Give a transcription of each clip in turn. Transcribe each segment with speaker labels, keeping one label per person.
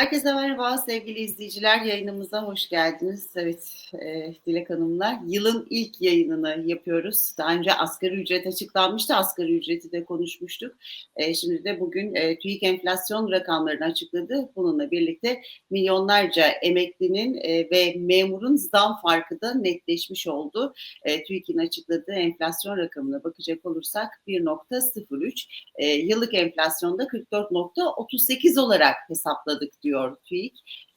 Speaker 1: Herkese merhaba sevgili izleyiciler. Yayınımıza hoş geldiniz. Evet e, Dilek Hanım'la yılın ilk yayınını yapıyoruz. Daha önce asgari ücret açıklanmıştı. Asgari ücreti de konuşmuştuk. E, şimdi de bugün e, TÜİK enflasyon rakamlarını açıkladı. Bununla birlikte milyonlarca emeklinin e, ve memurun zam farkı da netleşmiş oldu. E, TÜİK'in açıkladığı enflasyon rakamına bakacak olursak 1.03. E, yıllık enflasyonda 44.38 olarak hesapladık diyor TÜİK.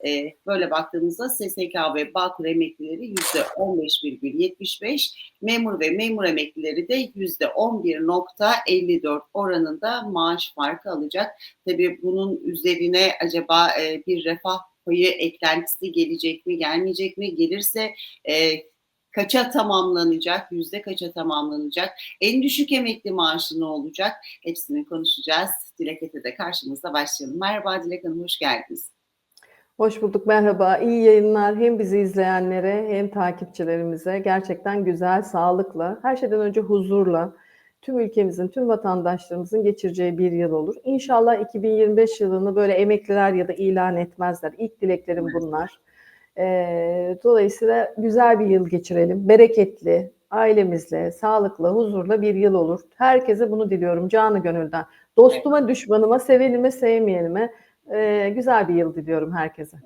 Speaker 1: E, böyle baktığımızda SSK ve Bağkur emeklileri %15,75, memur ve memur emeklileri de %11,54 oranında maaş farkı alacak. Tabii bunun üzerine acaba e, bir refah payı eklentisi gelecek mi, gelmeyecek mi? Gelirse e, kaça tamamlanacak, yüzde kaça tamamlanacak, en düşük emekli maaşı ne olacak? Hepsini konuşacağız. Dilek Ete'de karşımızda başlayalım. Merhaba Dilek Hanım, hoş geldiniz.
Speaker 2: Hoş bulduk, merhaba. İyi yayınlar hem bizi izleyenlere hem takipçilerimize. Gerçekten güzel, sağlıkla, her şeyden önce huzurla tüm ülkemizin, tüm vatandaşlarımızın geçireceği bir yıl olur. İnşallah 2025 yılını böyle emekliler ya da ilan etmezler. İlk dileklerim bunlar. Ee, dolayısıyla güzel bir yıl geçirelim. Bereketli, ailemizle, sağlıkla, huzurla bir yıl olur. Herkese bunu diliyorum canı gönülden. Dostuma, düşmanıma, sevenime, sevmeyenime e, güzel bir yıl diliyorum herkese.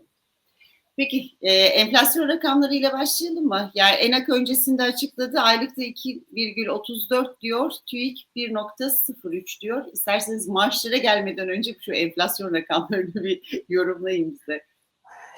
Speaker 1: Peki e, enflasyon rakamlarıyla başlayalım mı? Yani ENAK öncesinde açıkladı aylıkta 2,34 diyor, TÜİK 1,03 diyor. İsterseniz maaşlara gelmeden önce şu enflasyon rakamlarını bir yorumlayın bize.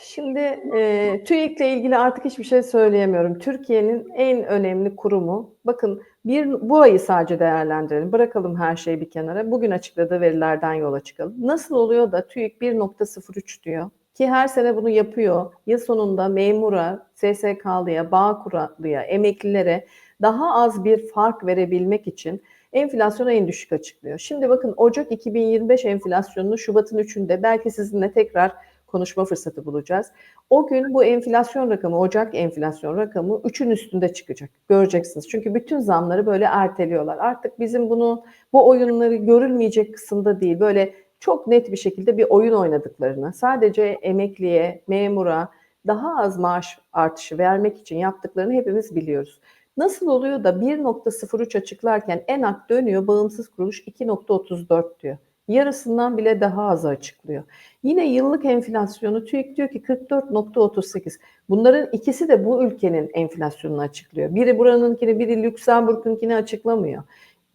Speaker 2: Şimdi e, TÜİK'le ilgili artık hiçbir şey söyleyemiyorum. Türkiye'nin en önemli kurumu. Bakın bir bu ayı sadece değerlendirelim. Bırakalım her şeyi bir kenara. Bugün açıkladığı verilerden yola çıkalım. Nasıl oluyor da TÜİK 1.03 diyor? Ki her sene bunu yapıyor. Yıl sonunda memura, SSK'lıya, Bağkur'luya, emeklilere daha az bir fark verebilmek için enflasyonu en düşük açıklıyor. Şimdi bakın Ocak 2025 enflasyonunu Şubat'ın 3'ünde belki sizinle tekrar konuşma fırsatı bulacağız. O gün bu enflasyon rakamı, Ocak enflasyon rakamı 3'ün üstünde çıkacak. Göreceksiniz. Çünkü bütün zamları böyle erteliyorlar. Artık bizim bunu bu oyunları görülmeyecek kısımda değil. Böyle çok net bir şekilde bir oyun oynadıklarını, sadece emekliye, memura daha az maaş artışı vermek için yaptıklarını hepimiz biliyoruz. Nasıl oluyor da 1.03 açıklarken ENAK dönüyor, bağımsız kuruluş 2.34 diyor yarısından bile daha az açıklıyor. Yine yıllık enflasyonu TÜİK diyor ki 44.38. Bunların ikisi de bu ülkenin enflasyonunu açıklıyor. Biri buranınkini, biri Lüksemburg'unkini açıklamıyor.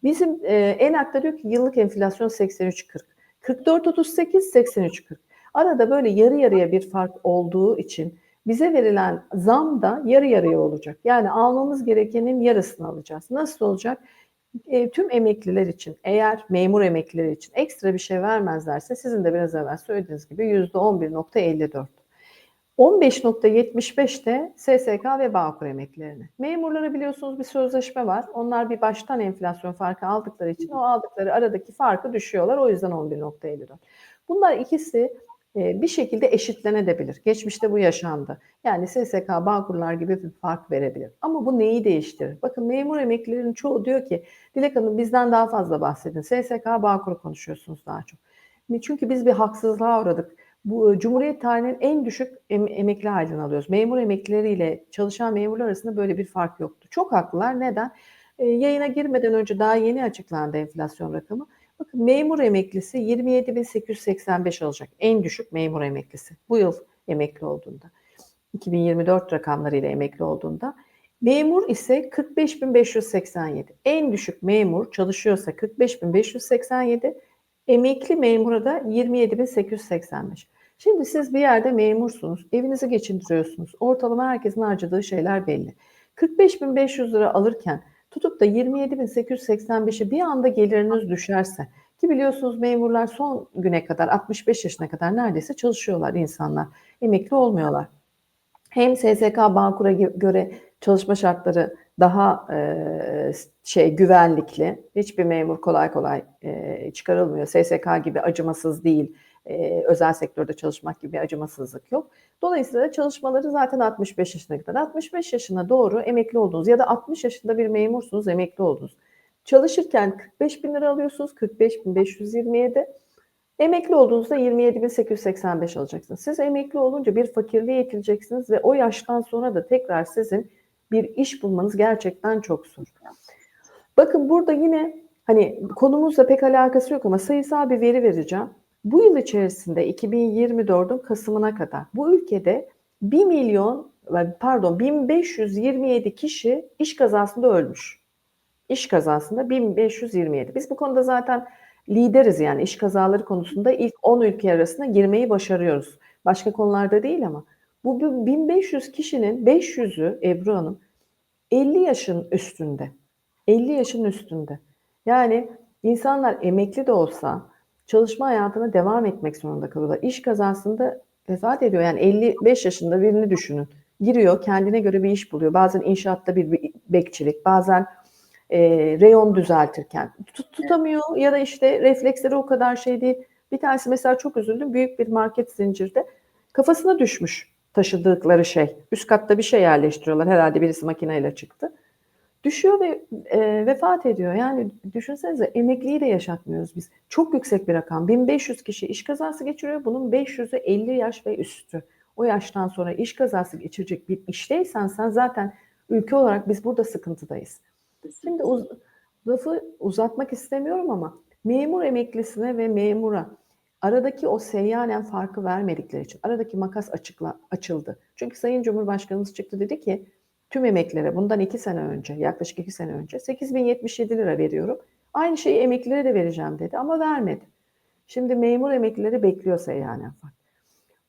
Speaker 2: Bizim e, ENAK'ta diyor ki yıllık enflasyon 83.40. 44.38, 83.40. Arada böyle yarı yarıya bir fark olduğu için bize verilen zam da yarı yarıya olacak. Yani almamız gerekenin yarısını alacağız. Nasıl olacak? E, tüm emekliler için eğer memur emekliler için ekstra bir şey vermezlerse sizin de biraz evvel söylediğiniz gibi %11.54. 15.75 de SSK ve Bağkur emeklilerine. Memurlara biliyorsunuz bir sözleşme var. Onlar bir baştan enflasyon farkı aldıkları için o aldıkları aradaki farkı düşüyorlar. O yüzden 11.54. Bunlar ikisi bir şekilde eşitlenebilir. Geçmişte bu yaşandı. Yani SSK, Bağkurlar gibi bir fark verebilir. Ama bu neyi değiştirir? Bakın memur emeklilerin çoğu diyor ki Dilek Hanım bizden daha fazla bahsedin. SSK, Bağkur'u konuşuyorsunuz daha çok. Çünkü biz bir haksızlığa uğradık. Bu e, Cumhuriyet tarihinin en düşük em- emekli halini alıyoruz. Memur emeklileriyle çalışan memurlar arasında böyle bir fark yoktu. Çok haklılar. Neden? E, yayına girmeden önce daha yeni açıklandı enflasyon rakamı. Bakın memur emeklisi 27.885 alacak. En düşük memur emeklisi. Bu yıl emekli olduğunda. 2024 rakamlarıyla emekli olduğunda. Memur ise 45.587. En düşük memur çalışıyorsa 45.587. Emekli memura da 27.885. Şimdi siz bir yerde memursunuz, evinizi geçindiriyorsunuz. Ortalama herkesin harcadığı şeyler belli. 45.500 lira alırken tutup da 27.885'e bir anda geliriniz düşerse ki biliyorsunuz memurlar son güne kadar 65 yaşına kadar neredeyse çalışıyorlar insanlar. Emekli olmuyorlar. Hem SSK Bağkur'a göre çalışma şartları daha e, şey güvenlikli. Hiçbir memur kolay kolay e, çıkarılmıyor. SSK gibi acımasız değil. E, özel sektörde çalışmak gibi bir acımasızlık yok. Dolayısıyla çalışmaları zaten 65 yaşına kadar. 65 yaşına doğru emekli oldunuz ya da 60 yaşında bir memursunuz emekli oldunuz. Çalışırken 45 bin lira alıyorsunuz. 45 bin 527. Emekli olduğunuzda 27.885 alacaksınız. Siz emekli olunca bir fakirliğe itileceksiniz ve o yaştan sonra da tekrar sizin bir iş bulmanız gerçekten çok zor. Bakın burada yine hani konumuzla pek alakası yok ama sayısal bir veri vereceğim. Bu yıl içerisinde 2024'ün Kasım'ına kadar bu ülkede 1 milyon pardon 1527 kişi iş kazasında ölmüş. İş kazasında 1527. Biz bu konuda zaten lideriz yani iş kazaları konusunda ilk 10 ülke arasında girmeyi başarıyoruz. Başka konularda değil ama bu 1500 kişinin 500'ü Ebru Hanım 50 yaşın üstünde. 50 yaşın üstünde. Yani insanlar emekli de olsa çalışma hayatına devam etmek zorunda kalıyorlar. İş kazasında vefat ediyor. Yani 55 yaşında birini düşünün. Giriyor, kendine göre bir iş buluyor. Bazen inşaatta bir bekçilik, bazen e, reyon düzeltirken tut, tutamıyor ya da işte refleksleri o kadar şey değil. Bir tanesi mesela çok üzüldüm. Büyük bir market zincirde kafasına düşmüş taşıdıkları şey. Üst katta bir şey yerleştiriyorlar. Herhalde birisi makineyle çıktı. Düşüyor ve e, vefat ediyor. Yani düşünsenize emekliyi de yaşatmıyoruz biz. Çok yüksek bir rakam. 1500 kişi iş kazası geçiriyor. Bunun 500'ü 50 yaş ve üstü. O yaştan sonra iş kazası geçirecek bir işteysen sen zaten ülke olarak biz burada sıkıntıdayız. Şimdi uz lafı uzatmak istemiyorum ama memur emeklisine ve memura aradaki o seyyanen farkı vermedikleri için aradaki makas açıkla, açıldı. Çünkü Sayın Cumhurbaşkanımız çıktı dedi ki tüm emeklilere bundan iki sene önce yaklaşık iki sene önce 8077 lira veriyorum. Aynı şeyi emeklilere de vereceğim dedi ama vermedi. Şimdi memur emeklileri bekliyor seyyanen fark.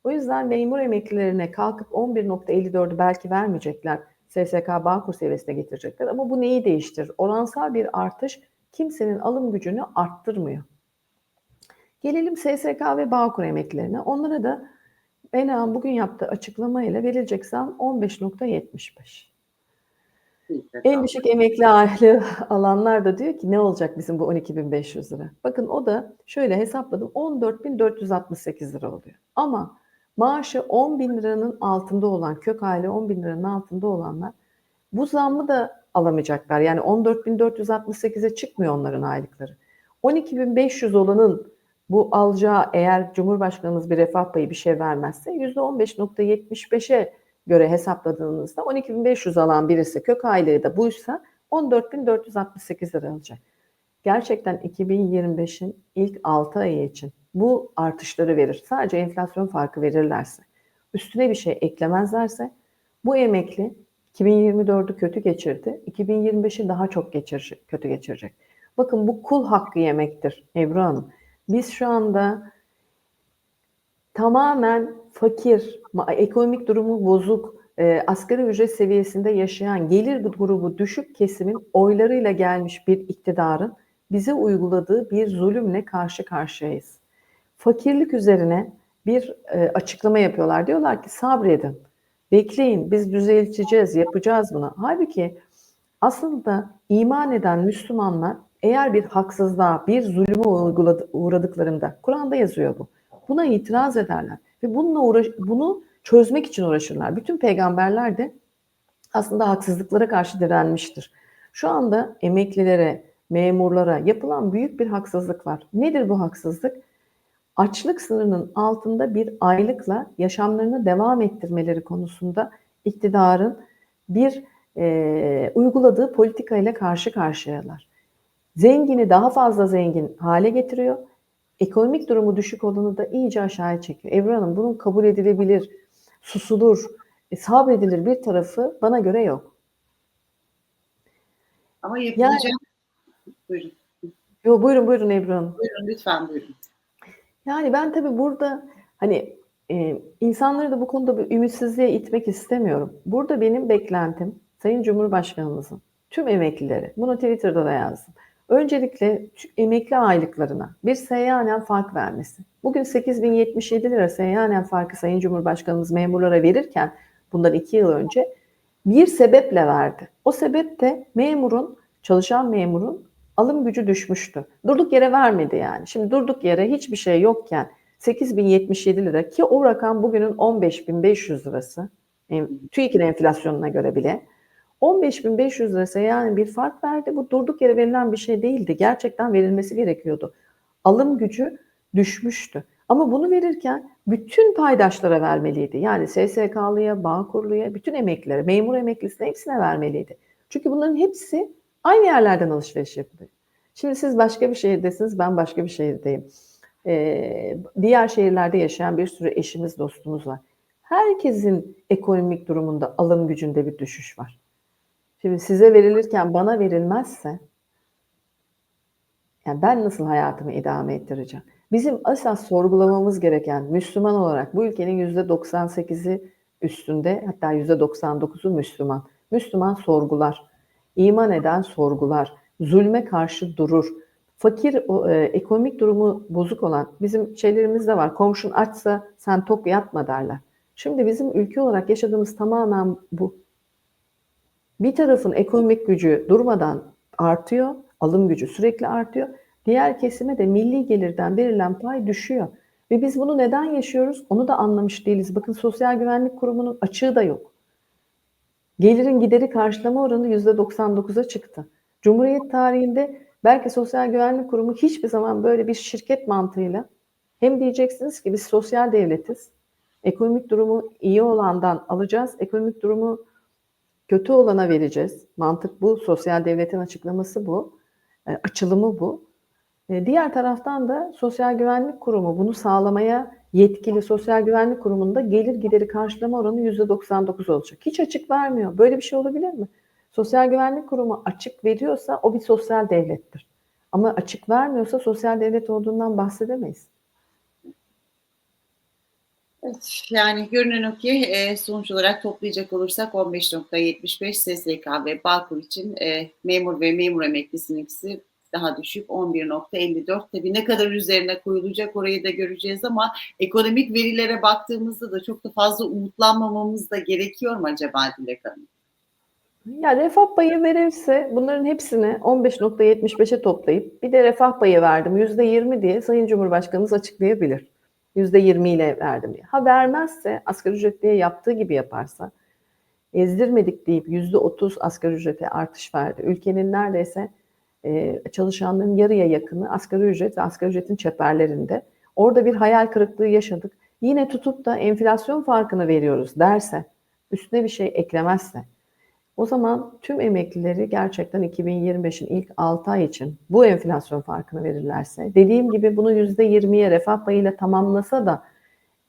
Speaker 2: O yüzden memur emeklilerine kalkıp 11.54'ü belki vermeyecekler. SSK Bağkur seviyesine getirecekler. Ama bu neyi değiştirir? Oransal bir artış kimsenin alım gücünü arttırmıyor. Gelelim SSK ve Bağkur emeklilerine. Onlara da Benan bugün yaptığı açıklamayla verilecek zam 15.75. En düşük emekli aile alanlar da diyor ki ne olacak bizim bu 12.500 lira? Bakın o da şöyle hesapladım 14.468 lira oluyor. Ama maaşı 10 bin liranın altında olan, kök aile 10 bin liranın altında olanlar bu zammı da alamayacaklar. Yani 14.468'e çıkmıyor onların aylıkları. 12.500 olanın bu alacağı eğer Cumhurbaşkanımız bir refah payı bir şey vermezse %15.75'e göre hesapladığınızda 12.500 alan birisi kök aylığı da buysa 14.468 lira alacak. Gerçekten 2025'in ilk 6 ayı için bu artışları verir. Sadece enflasyon farkı verirlerse, üstüne bir şey eklemezlerse bu emekli 2024'ü kötü geçirdi. 2025'i daha çok geçir, kötü geçirecek. Bakın bu kul hakkı yemektir Ebru Hanım. Biz şu anda tamamen fakir, ekonomik durumu bozuk, e, asgari ücret seviyesinde yaşayan gelir grubu düşük kesimin oylarıyla gelmiş bir iktidarın bize uyguladığı bir zulümle karşı karşıyayız. Fakirlik üzerine bir e, açıklama yapıyorlar. Diyorlar ki sabredin, bekleyin, biz düzelteceğiz, yapacağız bunu. Halbuki aslında iman eden Müslümanlar eğer bir haksızlığa, bir zulüme uğradıklarında, Kur'an'da yazıyor bu. Buna itiraz ederler ve bununla uğraş, bunu çözmek için uğraşırlar. Bütün peygamberler de aslında haksızlıklara karşı direnmiştir. Şu anda emeklilere, memurlara yapılan büyük bir haksızlık var. Nedir bu haksızlık? Açlık sınırının altında bir aylıkla yaşamlarını devam ettirmeleri konusunda iktidarın bir e, uyguladığı politika ile karşı karşıyalar. Zengini daha fazla zengin hale getiriyor. Ekonomik durumu düşük olanı da iyice aşağıya çekiyor. Ebru Hanım bunun kabul edilebilir, susulur, e, sabredilir bir tarafı bana göre yok.
Speaker 1: Ama yapılacak... Yani, buyurun.
Speaker 2: Yo, buyurun buyurun Ebru Hanım.
Speaker 1: Buyurun lütfen buyurun.
Speaker 2: Yani ben tabii burada hani e, insanları da bu konuda bir ümitsizliğe itmek istemiyorum. Burada benim beklentim Sayın Cumhurbaşkanımızın tüm emeklileri, bunu Twitter'da da yazdım. Öncelikle emekli aylıklarına bir seyyanen fark vermesi. Bugün 8077 lira seyyanen farkı Sayın Cumhurbaşkanımız memurlara verirken bundan iki yıl önce bir sebeple verdi. O sebep de memurun, çalışan memurun alım gücü düşmüştü. Durduk yere vermedi yani. Şimdi durduk yere hiçbir şey yokken 8077 lira ki o rakam bugünün 15500 lirası. TÜİK'in enflasyonuna göre bile. 15.500 lirası yani bir fark verdi. Bu durduk yere verilen bir şey değildi. Gerçekten verilmesi gerekiyordu. Alım gücü düşmüştü. Ama bunu verirken bütün paydaşlara vermeliydi. Yani SSK'lıya, Bağkurlu'ya, bütün emeklilere, memur emeklisine hepsine vermeliydi. Çünkü bunların hepsi aynı yerlerden alışveriş yapılıyor. Şimdi siz başka bir şehirdesiniz, ben başka bir şehirdeyim. Ee, diğer şehirlerde yaşayan bir sürü eşimiz, dostumuz var. Herkesin ekonomik durumunda, alım gücünde bir düşüş var. Şimdi size verilirken bana verilmezse yani ben nasıl hayatımı idame ettireceğim? Bizim esas sorgulamamız gereken Müslüman olarak bu ülkenin yüzde 98'i üstünde hatta yüzde 99'u Müslüman. Müslüman sorgular, iman eden sorgular, zulme karşı durur. Fakir, e, ekonomik durumu bozuk olan bizim şeylerimiz de var. Komşun açsa sen tok yatma derler. Şimdi bizim ülke olarak yaşadığımız tamamen bu. Bir tarafın ekonomik gücü durmadan artıyor, alım gücü sürekli artıyor. Diğer kesime de milli gelirden verilen pay düşüyor. Ve biz bunu neden yaşıyoruz onu da anlamış değiliz. Bakın Sosyal Güvenlik Kurumu'nun açığı da yok. Gelirin gideri karşılama oranı %99'a çıktı. Cumhuriyet tarihinde belki Sosyal Güvenlik Kurumu hiçbir zaman böyle bir şirket mantığıyla hem diyeceksiniz ki biz sosyal devletiz. Ekonomik durumu iyi olandan alacağız. Ekonomik durumu kötü olana vereceğiz. Mantık bu. Sosyal devletin açıklaması bu. E, açılımı bu. E, diğer taraftan da Sosyal Güvenlik Kurumu bunu sağlamaya yetkili Sosyal Güvenlik Kurumu'nda gelir gideri karşılama oranı %99 olacak. Hiç açık vermiyor. Böyle bir şey olabilir mi? Sosyal Güvenlik Kurumu açık veriyorsa o bir sosyal devlettir. Ama açık vermiyorsa sosyal devlet olduğundan bahsedemeyiz.
Speaker 1: Evet, yani görünen o ki e, sonuç olarak toplayacak olursak 15.75 SSK ve Bağkur için e, memur ve memur emeklisinin ikisi daha düşük 11.54. Tabii ne kadar üzerine koyulacak orayı da göreceğiz ama ekonomik verilere baktığımızda da çok da fazla umutlanmamamız da gerekiyor mu acaba Dilek Hanım?
Speaker 2: Ya refah payı verirse bunların hepsini 15.75'e toplayıp bir de refah payı verdim %20 diye Sayın Cumhurbaşkanımız açıklayabilir. %20 ile verdim diye. Ha vermezse asgari ücretliye yaptığı gibi yaparsa ezdirmedik deyip %30 asgari ücrete artış verdi. Ülkenin neredeyse e, çalışanların yarıya yakını asgari ücret ve asgari ücretin çeperlerinde. Orada bir hayal kırıklığı yaşadık. Yine tutup da enflasyon farkını veriyoruz derse, üstüne bir şey eklemezse, o zaman tüm emeklileri gerçekten 2025'in ilk 6 ay için bu enflasyon farkını verirlerse, dediğim gibi bunu %20'ye refah payıyla tamamlasa da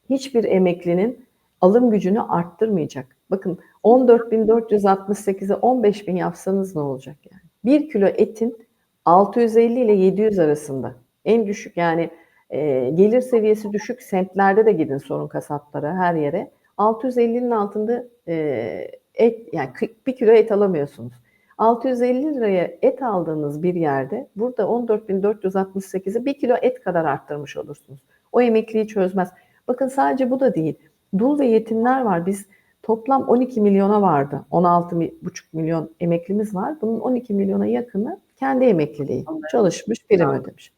Speaker 2: hiçbir emeklinin alım gücünü arttırmayacak. Bakın 14.468'e 15.000 yapsanız ne olacak yani? 1 kilo etin 650 ile 700 arasında en düşük yani e, gelir seviyesi düşük semtlerde de gidin sorun kasaplara her yere. 650'nin altında e, et yani 1 kilo et alamıyorsunuz. 650 liraya et aldığınız bir yerde burada 14.468'i 1 kilo et kadar arttırmış olursunuz. O emekliyi çözmez. Bakın sadece bu da değil. Dul ve yetimler var. Biz toplam 12 milyona vardı. 16,5 milyon emeklimiz var. Bunun 12 milyona yakını kendi emekliliği. Çalışmış, prim
Speaker 1: Bravo.
Speaker 2: ödemiş.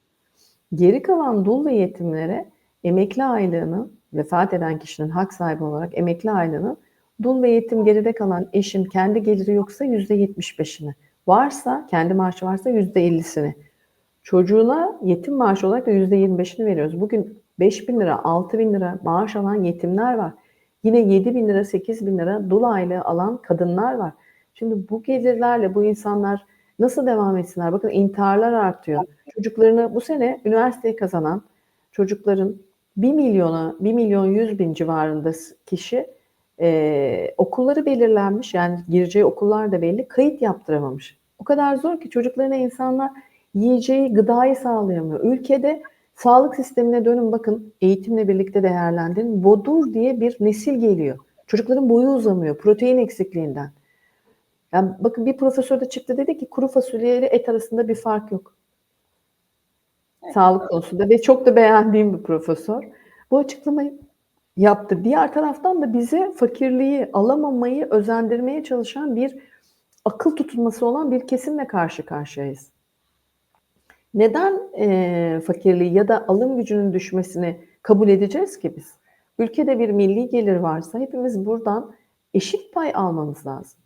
Speaker 2: Geri kalan dul ve yetimlere emekli aylığının vefat eden kişinin hak sahibi olarak emekli aylığının dul ve yetim geride kalan eşin kendi geliri yoksa %75'ini, varsa kendi maaşı varsa %50'sini, çocuğuna yetim maaşı olarak da %25'ini veriyoruz. Bugün 5 bin lira, 6 bin lira maaş alan yetimler var. Yine 7 bin lira, 8 bin lira dul aylığı alan kadınlar var. Şimdi bu gelirlerle bu insanlar nasıl devam etsinler? Bakın intiharlar artıyor. Çocuklarını bu sene üniversiteyi kazanan çocukların 1 milyona, 1 milyon 100 bin civarında kişi e, okulları belirlenmiş. Yani gireceği okullar da belli. Kayıt yaptıramamış. O kadar zor ki çocuklarına insanlar yiyeceği gıdayı sağlayamıyor. Ülkede sağlık sistemine dönün bakın eğitimle birlikte değerlendirin. Bodur diye bir nesil geliyor. Çocukların boyu uzamıyor protein eksikliğinden. Yani bakın bir profesör de çıktı dedi ki kuru fasulye ile et arasında bir fark yok.
Speaker 1: Evet.
Speaker 2: Sağlık konusunda ve çok da beğendiğim bir profesör. Bu açıklamayı yaptı. Diğer taraftan da bize fakirliği, alamamayı özendirmeye çalışan bir akıl tutulması olan bir kesimle karşı karşıyayız. Neden e, fakirliği ya da alım gücünün düşmesini kabul edeceğiz ki biz? Ülkede bir milli gelir varsa hepimiz buradan eşit pay almamız lazım.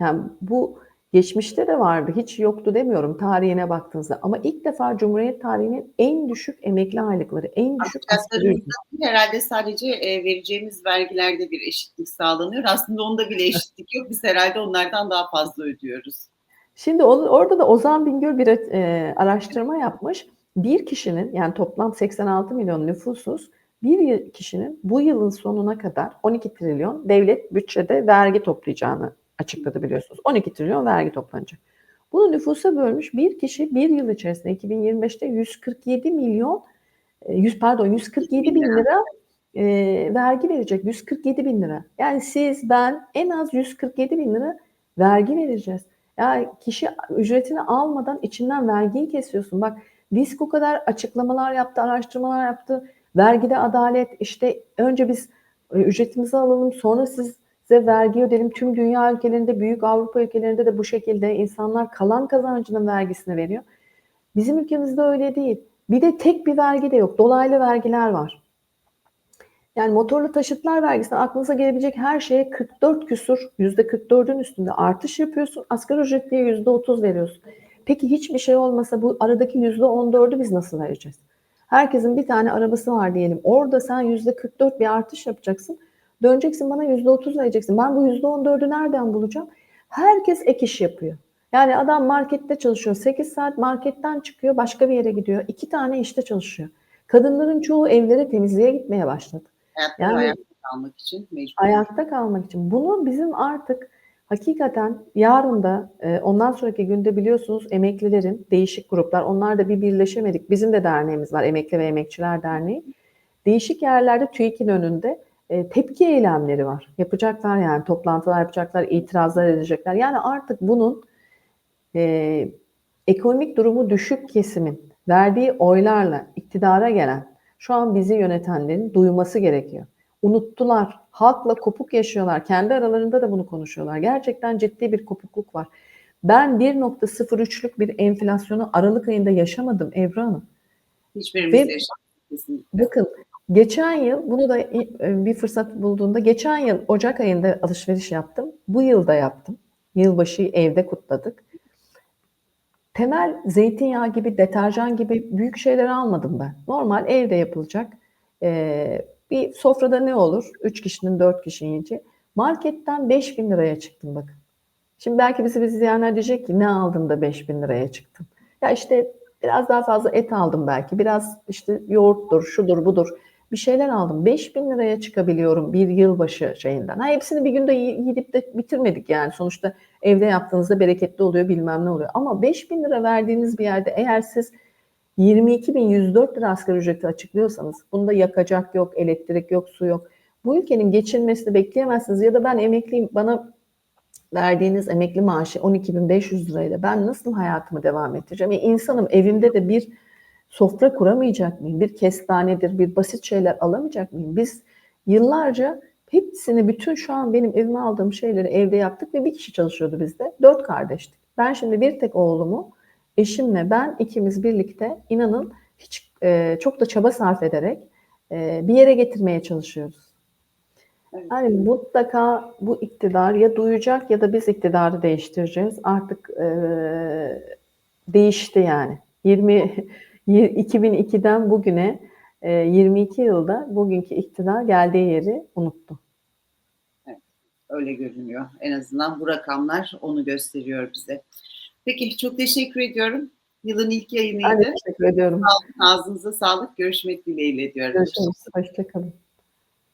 Speaker 2: Yani bu Geçmişte de vardı, hiç yoktu demiyorum tarihine baktığınızda. Ama ilk defa Cumhuriyet tarihinin en düşük emekli aylıkları, en düşük asgari
Speaker 1: herhalde sadece e, vereceğimiz vergilerde bir eşitlik sağlanıyor. Aslında onda bile eşitlik yok. Biz herhalde onlardan daha fazla ödüyoruz.
Speaker 2: Şimdi orada da Ozan Bingöl bir e, araştırma yapmış. Bir kişinin yani toplam 86 milyon nüfusuz bir kişinin bu yılın sonuna kadar 12 trilyon devlet bütçede vergi toplayacağını açıkladı biliyorsunuz. 12 trilyon vergi toplanacak. Bunu nüfusa bölmüş bir kişi bir yıl içerisinde 2025'te 147 milyon e, 100 pardon 147 bin lira e, vergi verecek. 147 bin lira. Yani siz ben en az 147 bin lira vergi vereceğiz. Ya kişi ücretini almadan içinden vergiyi kesiyorsun. Bak disk o kadar açıklamalar yaptı, araştırmalar yaptı. Vergide adalet işte önce biz e, ücretimizi alalım sonra size vergi ödeyelim. Tüm dünya ülkelerinde, büyük Avrupa ülkelerinde de bu şekilde insanlar kalan kazancının vergisini veriyor. Bizim ülkemizde öyle değil. Bir de tek bir vergi de yok. Dolaylı vergiler var. Yani motorlu taşıtlar vergisine aklınıza gelebilecek her şeye 44 küsur, %44'ün üstünde artış yapıyorsun. Asgari ücretliye %30 veriyorsun. Peki hiçbir şey olmasa bu aradaki %14'ü biz nasıl vereceğiz? Herkesin bir tane arabası var diyelim. Orada sen %44 bir artış yapacaksın. Döneceksin bana %30 vereceksin. Ben bu %14'ü nereden bulacağım? Herkes ek iş yapıyor. Yani adam markette çalışıyor. 8 saat marketten çıkıyor başka bir yere gidiyor. İki tane işte çalışıyor. Kadınların çoğu evlere temizliğe gitmeye başladı.
Speaker 1: Hayatta
Speaker 2: Yani-
Speaker 1: ayakta kalmak için mecbur.
Speaker 2: Ayakta kalmak için. Bunu bizim artık hakikaten yarın da e, ondan sonraki günde biliyorsunuz emeklilerin değişik gruplar onlar da bir birleşemedik. Bizim de derneğimiz var Emekli ve Emekçiler Derneği. Değişik yerlerde TÜİK'in önünde e, tepki eylemleri var. Yapacaklar yani toplantılar yapacaklar, itirazlar edecekler. Yani artık bunun e, ekonomik durumu düşük kesimin verdiği oylarla iktidara gelen şu an bizi yönetenlerin duyması gerekiyor. Unuttular. Halkla kopuk yaşıyorlar. Kendi aralarında da bunu konuşuyorlar. Gerçekten ciddi bir kopukluk var. Ben 1.03'lük bir enflasyonu Aralık ayında yaşamadım Ebru Hanım.
Speaker 1: Hiçbirimiz
Speaker 2: Ve-
Speaker 1: yaşamadık.
Speaker 2: Bakın geçen yıl bunu da e, bir fırsat bulduğunda geçen yıl Ocak ayında alışveriş yaptım. Bu yılda yaptım. Yılbaşıyı evde kutladık. Temel zeytinyağı gibi, deterjan gibi büyük şeyler almadım ben. Normal evde yapılacak. e, bir sofrada ne olur? 3 kişinin 4 kişinin yiyeceği. Marketten 5 bin liraya çıktım bakın. Şimdi belki bizi izleyenler diyecek ki ne aldın da 5 bin liraya çıktın? Ya işte biraz daha fazla et aldım belki. Biraz işte yoğurttur, şudur, budur. Bir şeyler aldım. 5 bin liraya çıkabiliyorum bir yılbaşı şeyinden. Ha, hepsini bir günde yi- yiyip de bitirmedik yani. Sonuçta evde yaptığınızda bereketli oluyor bilmem ne oluyor. Ama 5 bin lira verdiğiniz bir yerde eğer siz 22.104 lira asgari ücreti açıklıyorsanız bunda yakacak yok, elektrik yok, su yok. Bu ülkenin geçinmesini bekleyemezsiniz. Ya da ben emekliyim bana verdiğiniz emekli maaşı 12.500 lirayla ben nasıl hayatımı devam ettireceğim? E insanım evimde de bir sofra kuramayacak mıyım? Bir kestanedir, bir basit şeyler alamayacak mıyım? Biz yıllarca hepsini bütün şu an benim evime aldığım şeyleri evde yaptık ve bir kişi çalışıyordu bizde. Dört kardeştik. Ben şimdi bir tek oğlumu eşimle ben ikimiz birlikte inanın hiç e, çok da çaba sarf ederek e, bir yere getirmeye çalışıyoruz.
Speaker 1: Evet.
Speaker 2: Yani mutlaka bu iktidar ya duyacak ya da biz iktidarı değiştireceğiz. Artık e, değişti yani. 20 2002'den bugüne e, 22 yılda bugünkü iktidar geldiği yeri unuttu.
Speaker 1: Öyle görünüyor. En azından bu rakamlar onu gösteriyor bize. Peki çok teşekkür ediyorum. Yılın ilk
Speaker 2: Ben
Speaker 1: yayınıydı.
Speaker 2: teşekkür ediyorum.
Speaker 1: Ağzınıza sağlık. Görüşmek dileğiyle diyorum.
Speaker 2: Görüşürüz. Hoşçakalın.